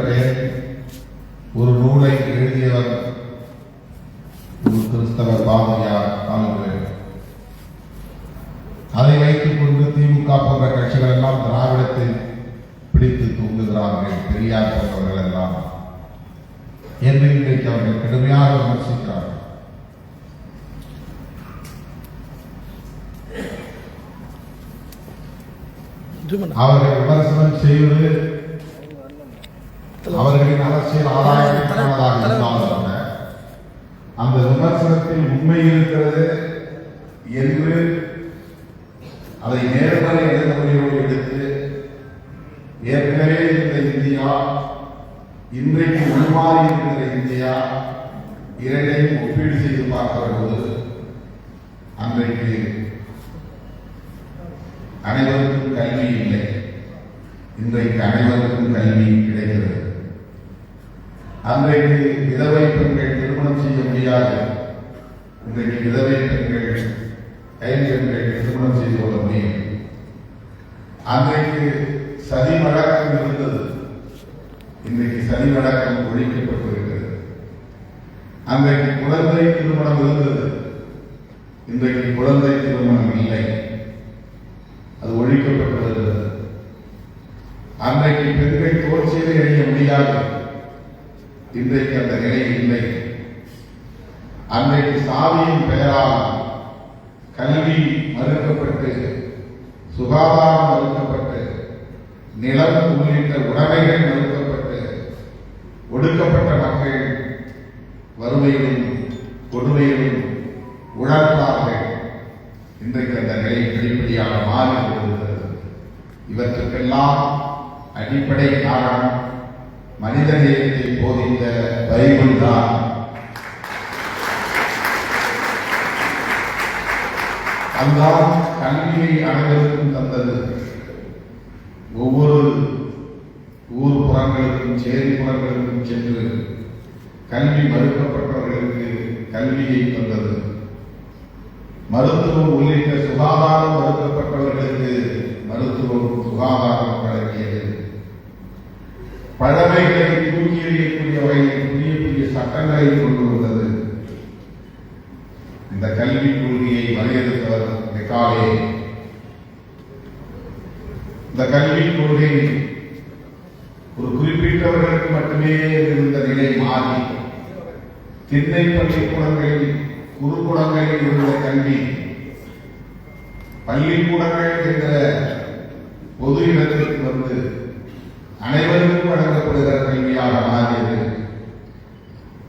பெயர் ஒரு நூலை எழுதியவர் ஒரு கிறிஸ்தவர் பாரதியார் காணுகிறேன் அதை வைத்துக் கொண்டு திமுக போன்ற கட்சிகள் எல்லாம் திராவிடத்தில் பிடித்து தூங்குகிறார்கள் பெரியார் போன்றவர்கள் எல்லாம். என்று இன்றைக்கு அவர்கள் கடுமையாக விமர்சிக்கிறார்கள். அவர்கள் விமர்சனம் செய்வது அவர்களின் அரசியல் ஆதாயத்திற்கானதாக இருந்தாலும் அந்த விமர்சனத்தில் உண்மை இருக்கிறது என்று அதை நேர்மறை அணுகுமுறையோடு எடுத்து ஏற்கனவே இருந்த இந்தியா இன்றைக்கு உள்மாறி இருக்கிற இந்தியா இரண்டையும் ஒப்பீடு செய்து பார்க்கிற போது அன்றைக்கு அனைவருக்கும் கல்வி இல்லை. இன்றைக்கு அனைவருக்கும் கல்வி கிடைக்கிறது. அன்றைக்கு விதவை பெண்கள் திருமணம் செய்ய முடியாது. இன்றைக்கு விதவை பெண்கள் கைவியர்கள் திருமணம் செய்து கொள்ள முடியும். அன்றைக்கு சதி வழக்கம் இருந்தது. இன்றைக்கு சதி வழக்கம் ஒழிக்கப்பட்டிருக்கிறது. அன்றைக்கு குழந்தை திருமணம் இருந்தது. இன்றைக்கு குழந்தை திருமணம் இல்லை. அது ஒழிக்கப்பட்டு வருகிறது அன்றைக்கு பெண்கள் தோற்சியலை அணிய முடியாது. இன்றைக்கு அந்த நிலை இல்லை. அன்றைக்கு சாதியின் பெயரால் கல்வி மறுக்கப்பட்டு சுகாதாரம் மறுக்கப்பட்டு நிலம் உள்ளிட்ட உடமைகள் மறுக்கப்பட்டு ஒடுக்கப்பட்ட மக்கள் வறுமையிலும் கொடுமையிலும் உணர்ந்தார்கள் இன்றைக்கு அந்த நிலை படிப்படியாக மாறி கொண்டிருக்கிறது இவற்றுக்கெல்லாம் அடிப்படை காரணம் மனித நேயத்தை போதித்த பைபிள் தான். அதுதான் கல்வியை அனைவருக்கும் தந்தது. ஒவ்வொரு ஊர் புறங்களுக்கும் சேரி புறங்களுக்கும் சென்று கல்வி மறுக்கப்பட்டவர்களுக்கு கல்வியை தந்தது. மருத்துவம் உள்ளிட்ட சுகாதாரம் மறுக்கப்பட்டவர்களுக்கு மருத்துவம் சுகாதாரம் வழங்கியது. பழமைகளை தூக்கி எறியக்கூடிய வகையில் புதிய புதிய சட்டங்களை கொண்டு வந்தது. இந்த கல்விக் கொள்கையை வரையறுத்தவர் மெக்காலே இந்த கல்விக் கொள்கை ஒரு குறிப்பிட்டவர்களுக்கு மட்டுமே இருந்த நிலை மாறி திண்ணை பள்ளிக்கூடங்களில் குறுக்கூடங்களில் இருந்த கல்வி பள்ளிக்கூடங்கள் என்ற பொது இடத்திற்கு வந்து அனைவருக்கும் வழங்கப்படுகிற கல்வியாக மாறியது.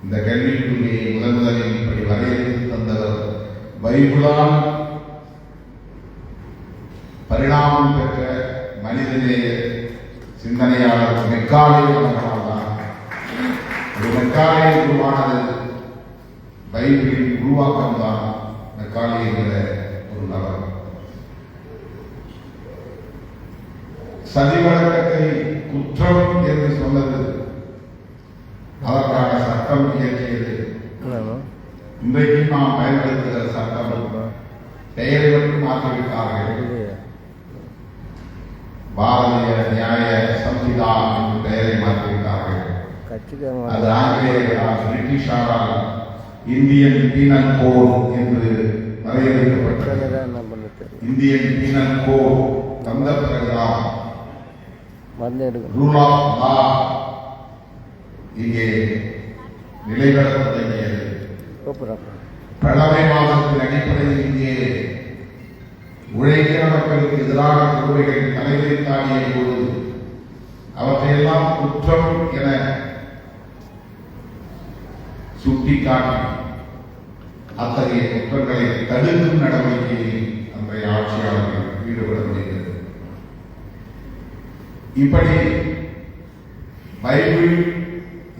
இந்த கல்விக் கொள்கையை முதன் முதலில் இப்படி வரையறுத்து தந்தவர் பைபிளால் பரிணாமம் பெற்ற மனிதநேய சிந்தனையாளர் மெக்காலே அவர்களால் தான் ஒரு மெக்காலே உருவானது பைபிளின் உருவாக்கம் தான் மெக்காலே என்கிற ஒரு நபர். சதி வழக்கத்தை குற்றம் என்று சொன்னது. அதற்கான சட்டம் இயற்றியது. இன்றைக்கு நாம் பயன்படுத்துகிற சட்டம். பெயரை மட்டும் மாற்றிவிட்டார்கள். பாரதிய நியாய சம்ஹிதா என்று பெயரை மாற்றிவிட்டார்கள். அது ஆங்கிலேயர்களால் பிரிட்டிஷாரால் இந்தியன் பீனல் கோட் என்று வரையறுக்கப்பட்டது. இந்தியன் பீனல் கோட் வந்த பிறகுதான் மருந்து எடுக்கணும் இங்கே நிலைபெற தொடங்கியது கூப்பிட்றேன். பழமைவாதத்தின் அடிப்படையில் இங்கே உழைக்கிற மக்களுக்கு எதிரான கொடுமைகள் தலைவரை தாண்டிய போது அவற்றையெல்லாம் குற்றம் என சுட்டிக்காட்டி அத்தகைய குற்றங்களை தடுக்கும் நடவடிக்கையில் அன்றைய ஆட்சியாளர்கள் ஈடுபட முடிகிறது. இப்படி பைபிள்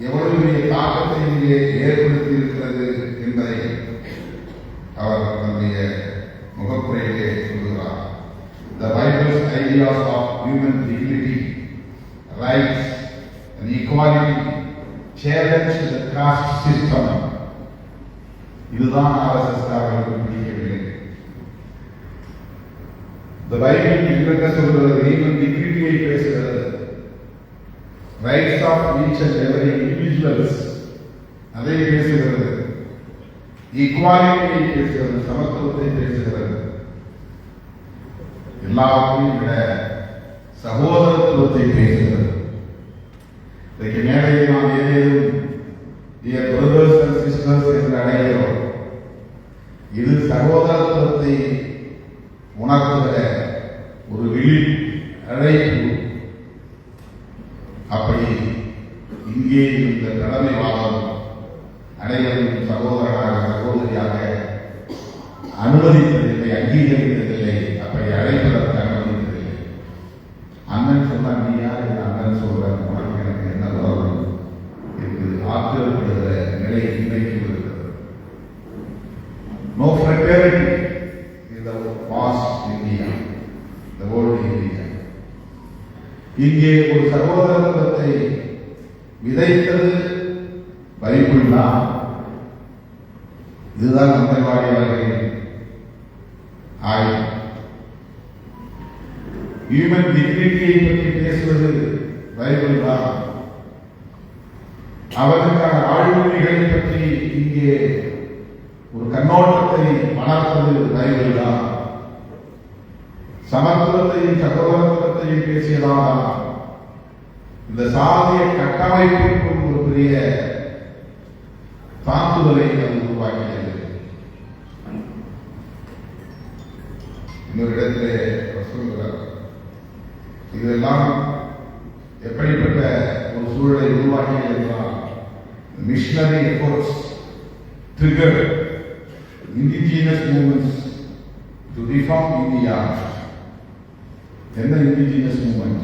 எவ்வளவு பெரிய தாக்கத்தை இங்கே ஏற்படுத்தி இருக்கிறது என்பதை அவர் தன்னுடைய முகப்புரையிலே சொல்கிறார் The Bible's ideas of human dignity, rights and equality challenge the caste system. இதுதான் ஆர்எஸ்எஸ் அவர்களுக்கு பிடிக்கவில்லை இந்த பைபிள் என்ன சொல்கிறது ஈவன் டிகிரிட்டியை பேசுகிறது rights of each and every individuals அதை பேசுகிறது. ஈக்குவாலிட்டியை பேசுகிறது சமத்துவத்தை பேசுகிறது. எல்லாவற்றையும் விட சகோதரத்துவத்தை பேசுகிறது. இன்றைக்கு மேடையில் நாம் ஏதேனும் dear brothers and என்று அடைகிறோம் இது சகோதரத்துவத்தை உணர்த்துகிற ஒரு விழி அழைப்பு அப்படி இங்கே இந்த கடமைவாதம் அனைவரும் சகோதரனாக சகோதரியாக அனுமதித்ததில்லை அங்கீகரித்ததில்லை அப்படி அழைப்பதற்கு அனுமதித்ததில்லை. அண்ணன் சொன்னா நீ யார்? என்று அண்ணன் சொல்ற உனக்கு எனக்கு என்ன உறவு? என்று ஆத்திரப்படுகிற நிலை இன்றைக்கு இருக்கிறது no fraternity in the past India, the world இங்கே ஒரு சகோதரத்துவத்தை விதைத்தது பைபிள் தான் இதுதான் அந்தவாடி அவர்களின் ஆய்வு ஹியூமன் டிக்னிட்டியை பற்றி பேசுவது பைபிள் தான் அவருக்கான ஆழ்மொழிகளை பற்றி இங்கே ஒரு கண்ணோட்டத்தை வளர்ப்பது பைபிள் தான் சமத்துவத்தையும் சகோதரத்துவத்தையும் பேசியதான் இந்த சாதிய கட்டமைப்புக்கும் ஒரு பெரிய தாக்குதலை அது உருவாக்கியது. இன்னொரு இடத்திலே சொல்கிறார் இதெல்லாம் எப்படிப்பட்ட ஒரு சூழலை உருவாக்கியது என்றால் missionary efforts trigger indigenous movements to reform India என்ன indigenous மூமெண்ட்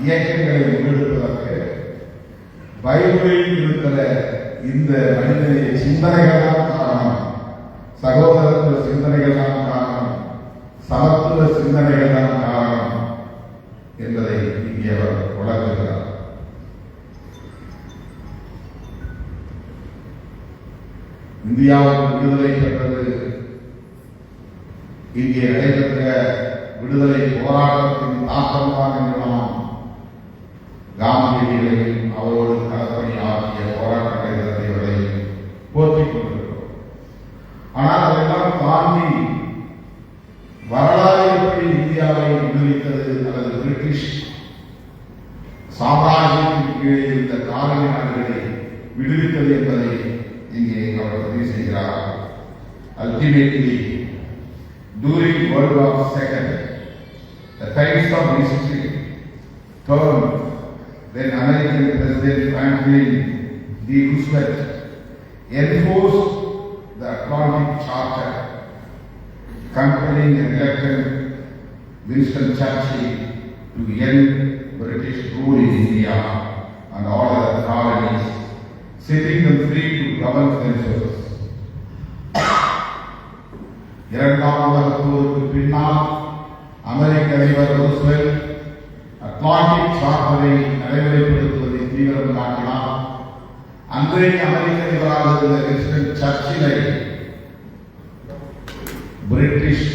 இயக்கங்களை முன்னெடுப்பதற்கு பைபிளில் இருக்கிற இந்த மனிதனுடைய சிந்தனைகள் தான் காரணம் சகோதரத்துவ சிந்தனைகள் தான் காரணம் சமத்துவ சிந்தனைகள் தான் காரணம் என்பதை இங்கே அவர் உணர்த்துகிறார் இந்தியாவுக்கு விடுதலை பெற்றது. இங்கே நடைபெற்ற விடுதலை போராட்டத்தின் தாக்கம்தான் என்று நாம் காந்தியடிகளையும் அவரோடு களப்பணி ஆகிய போராட்ட கடிதத்தை போற்றிக் கொண்டிருக்கிறோம். ஆனால் அதெல்லாம் தாண்டி வரலாறு எப்படி இந்தியாவை விடுவித்தது அல்லது பிரிட்டிஷ் சாம்ராஜ்யத்தின் கீழே இருந்த காலனி நாடுகளை விடுவித்தது என்பதை இங்கே அவர் பதிவு செய்கிறார். Ultimately during world war second the times of history turn when American President Franklin D. Roosevelt enforced the Atlantic Charter, compelling and elected Winston Churchill to end British rule in India and order the colonies, setting them free to govern themselves. இரண்டாம் உலகப் போருக்கு பின்னால் அமெரிக்க அதிபர் Roosevelt Atlantic சார்ட்டரை நடைமுறைப்படுத்துவதை தீவிரம் காட்டினார் அன்றைய அமெரிக்க அதிபராக இருந்த வின்ஸ்டன் சர்ச்சிலை பிரிட்டிஷ்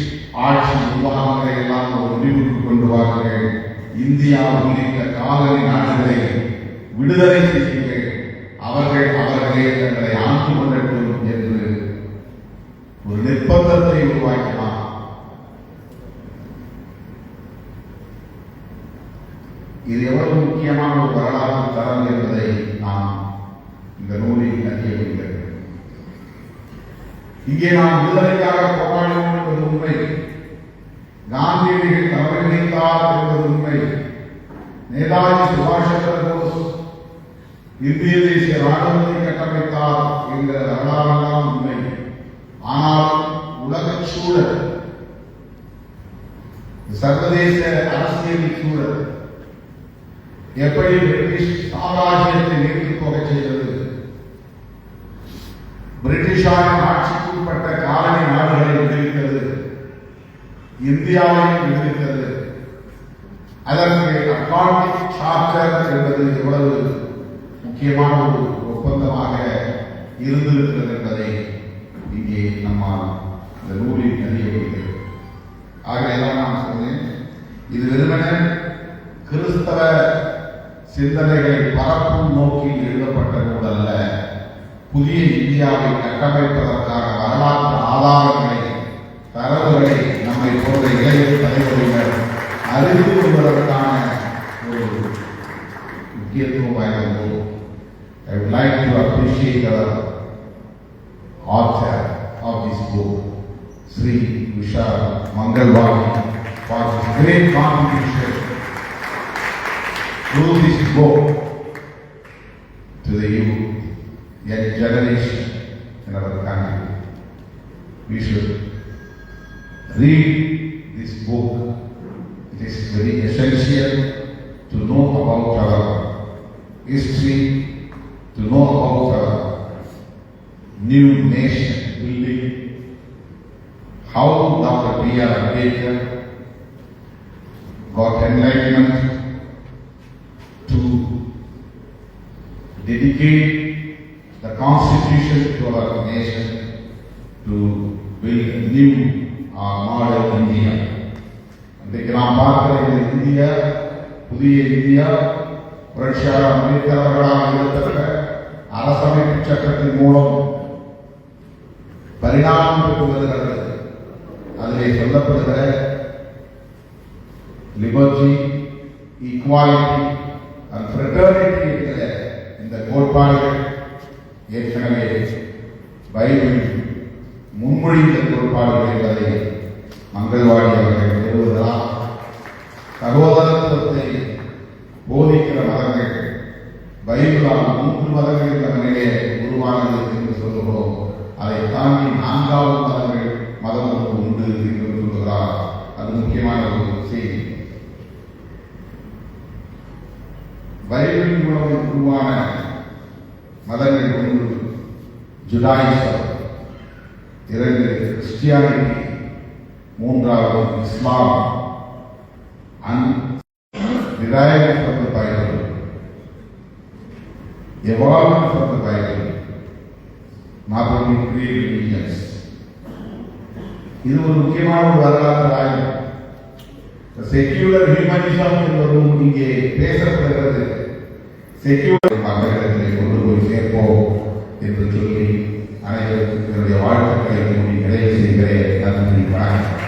ஆட்சி நிர்வாகங்களை எல்லாம் ஒரு முடிவுக்கு கொண்டு வாருங்கள் இந்தியா உள்ளிட்ட காலனி நாடுகளை விடுதலை செய்யுங்கள். அவர்கள் அவர்களே தங்களை ஆண்டு கொள்ளட்டும் என்று ஒரு நிர்பந்தத்தை உருவாக்கினார். இது எவ்வளவு முக்கியமான ஒரு வரலாற்று தரம் என்பதை நாம் இந்த நூலில் அறிய முடிகிறது. இங்கே நாம் விடுதலைக்காக போராடுவோம் என்பது உண்மை. காந்தியடிகள் தலைமைத்தார் என்பது உண்மை. நேதாஜி சுபாஷ் சந்திர போஸ் இந்திய தேசிய ராணுவத்தை கட்டமைத்தார் என்கிற வரலாறுதான் உண்மை. ஆனால் உலக சூழல் சர்வதேச அரசியல் சூழல் எப்படி பிரிட்டிஷ் சாம்ராஜ்யத்தை நீர்த்து போக செய்தது? பிரிட்டிஷாரின் ஆட்சிக்குட்பட்ட காலனி நாடுகளை விடுவிக்கிறது இந்தியாவை விடுவிக்கிறது அதற்கு அட்லாண்டிக் சார்ட்டர் என்பது எவ்வளவு முக்கியமான ஒரு ஒப்பந்தமாக இருந்திருக்கிறது என்பதை இங்கே நம்மால் இந்த நூலில் அறிய முடிகிறது. ஆகையெல்லாம் நான் சொன்னேன் இது வெறுமனே கிறிஸ்தவ சிந்தனைகளை பரப்பும் நோக்கில் எழுதப்பட்ட நூல் அல்ல புதிய இந்தியாவை கட்டமைப்பதற்கான வரலாற்று ஆதாரங்களை தரவுகளை நம்மை போன்ற இளைய தலைவர்கள் அறிந்து கொள்வதற்கான read this book. It is very essential to know about our history, to know about our new nation building, how Dr. B.R. Ambedkar got enlightenment to dedicate the constitution to our nation to build a new uh, India. இன்றைக்கு நாம் பார்க்கிற இந்த India புதிய India புரட்சியாளர் அம்பேத்கர் அவர்களால் அரசமைப்பு சட்டத்தின் மூலம் பரிணாமம் பெற்று வருகிறது. அதிலே சொல்லப்படுகிற லிபர்ட்டி ஈக்குவாலிட்டி அண்ட் ஃப்ரெட்டர்னிட்டி என்கிற இந்த கோட்பாடுகள் ஏற்கனவே பைபிள் முன்மொழிந்த கோட்பாடுகள் என்பதை மங்கள்வாடி அவர்கள் நிறுவுவதால் சகோதரத்துவத்தை போதிக்கிற மதங்கள். பைபிளால் மூன்று மதங்கள் இந்த மனிதே உருவானது என்று சொல்லுகிறோம். அதை தாண்டி நான்காவது மதங்கள் மதம் ஒன்று உண்டு என்று சொல்லுகிறார். அது முக்கியமான ஒரு செய்தி. பைபிளின் மூலம் உருவான மதங்கள் ஒன்று ஜுடாயிசம். இரண்டு கிறிஸ்டியானிட்டி. மூன்றாவது Islam and derived from the Bible, evolved from the Bible, not only three religions. இது ஒரு முக்கியமான ஒரு வரலாற்று ஆய்வு செக்யூலர் ஹியூமனிசம் என்பதும் இங்கே பேசப்படுகிறது செக்யூலர் மக்களிடத்திலே கொண்டு போய் சேர்ப்போம் என்று சொல்லி அனைவருக்கும் என்னுடைய வாழ்த்துக்களை கூறி நிறைவு செய்கிறேன் நன்றி வணக்கம்